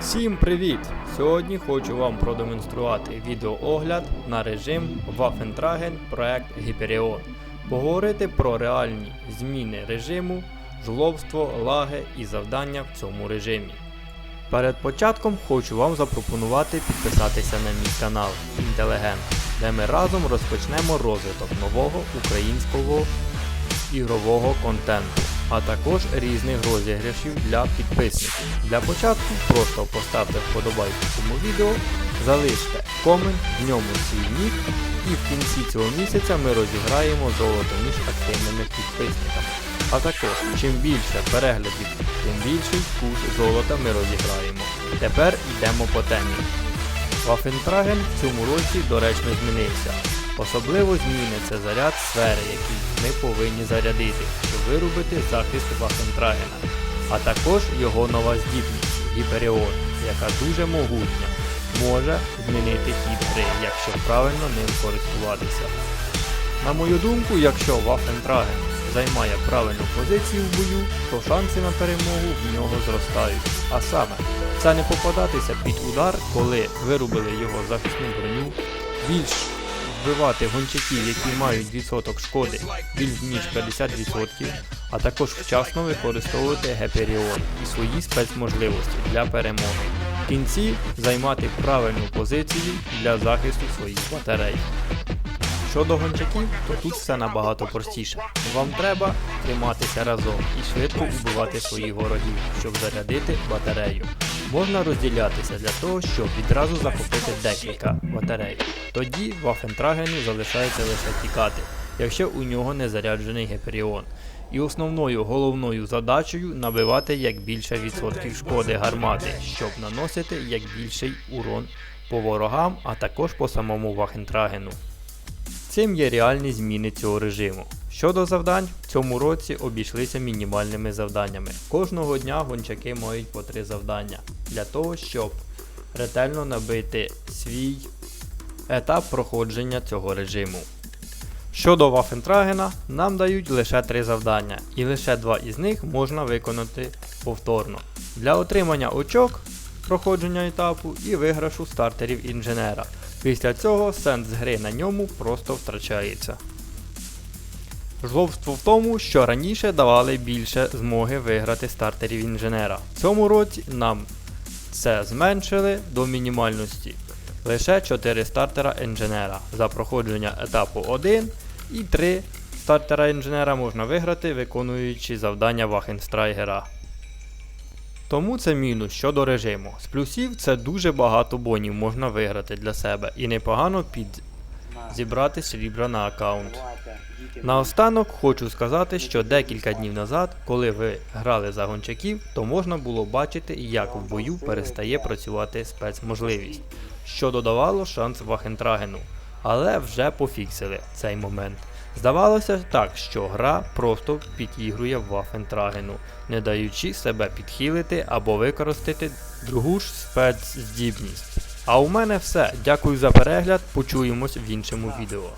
Всім привіт! Сьогодні хочу вам продемонструвати відеоогляд на режим Waffentragen проект Hyperion. Поговорити про реальні зміни режиму, жлобство, лаги і завдання в цьому режимі. Перед початком хочу вам запропонувати підписатися на мій канал Інтелегент, де ми разом розпочнемо розвиток нового українського ігрового контенту, а також різних розіграшів для підписників. Для початку просто поставте вподобайку цьому відео, залиште комент, в ньому свій нік і в кінці цього місяця ми розіграємо золото між активними підписниками. А також, чим більше переглядів, тим більший курс золота ми розіграємо. Тепер йдемо по темі. Вафентраген в цьому році доречно змінився. Особливо зміниться заряд сфери, який ми повинні зарядити, щоб виробити захист Вафентрагена, а також його нова здібність Гіперіон, яка дуже могутня, може змінити хід гри, якщо правильно ним користуватися. На мою думку, якщо Вафентраген займає правильну позицію в бою, то шанси на перемогу в нього зростають. А саме, це не попадатися під удар, коли вирубили його захисну броню, більш вбивати гончаків, які мають відсоток шкоди більш ніж 50%, а також вчасно використовувати Геперіон і свої спецможливості для перемоги. В кінці займати правильну позицію для захисту своїх батарей. Щодо гончаків, то тут все набагато простіше. Вам треба триматися разом і швидко убивати своїх ворогів, щоб зарядити батарею. Можна розділятися для того, щоб відразу захопити декілька батарей. Тоді Вафентрагену залишається лише тікати, якщо у нього не заряджений Геперіон. І основною головною задачею набивати як більше відсотків шкоди гармати, щоб наносити як більший урон по ворогам, а також по самому Вахентрагену. Цим є реальні зміни цього режиму. Щодо завдань, в цьому році обійшлися мінімальними завданнями. Кожного дня гончаки мають по три завдання для того, щоб ретельно набити свій етап проходження цього режиму. Щодо Вафентрагена, нам дають лише три завдання, і лише два із них можна виконати повторно. Для отримання очок проходження етапу і виграшу стартерів інженера. Після цього сенс гри на ньому просто втрачається. Жлобство в тому, що раніше давали більше змоги виграти стартерів інженера. В цьому році нам це зменшили до мінімальності. Лише 4 стартера інженера за проходження етапу 1 і 3 стартера інженера можна виграти, виконуючи завдання Вахенстрайгера. Тому це мінус щодо режиму. З плюсів це дуже багато бонів можна виграти для себе і непогано під зібрати срібра на аккаунт. Наостанок хочу сказати, що декілька днів назад, коли ви грали за гончаків, то можна було бачити, як в бою перестає працювати спецможливість, що додавало шанс Вахентрагену. Але вже пофіксили цей момент. Здавалося так, що гра просто підігрує Вафентрагену, не даючи себе підхилити або використати другу ж спецздібність. А у мене все. Дякую за перегляд. Почуємось в іншому відео.